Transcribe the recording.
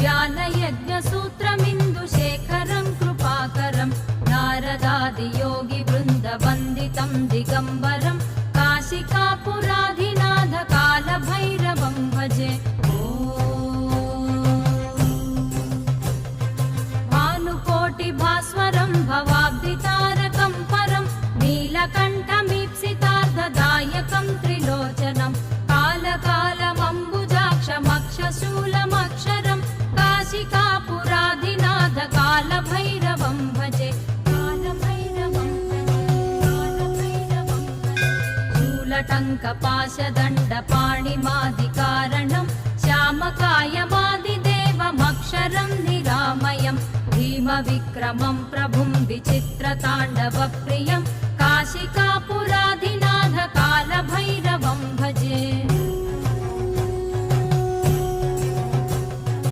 ज्ञानयज्ञसूत्रमिन्दुशेखरं कृपाकरं नारदादियोगिवृन्दवन्दितं दिगम्बरं काशिकापुराधिनाथ कालभैरवं भजे ॐ भानुकोटिभास्वरं भवाब्दितारकं परं नीलकण्ठमीप्सितार्धदायकं त्रिलोचनं कालकालमम्बुजाक्षमक्षशूलमक्षरं शूलटङ्कपाशदण्डपाणिमादिकारणं श्यामकायमादिदेवमक्षरं निरामयं भीमविक्रमं प्रभुं विचित्रताण्डवप्रियं काशिकापुराधिनाथ कालभैरवं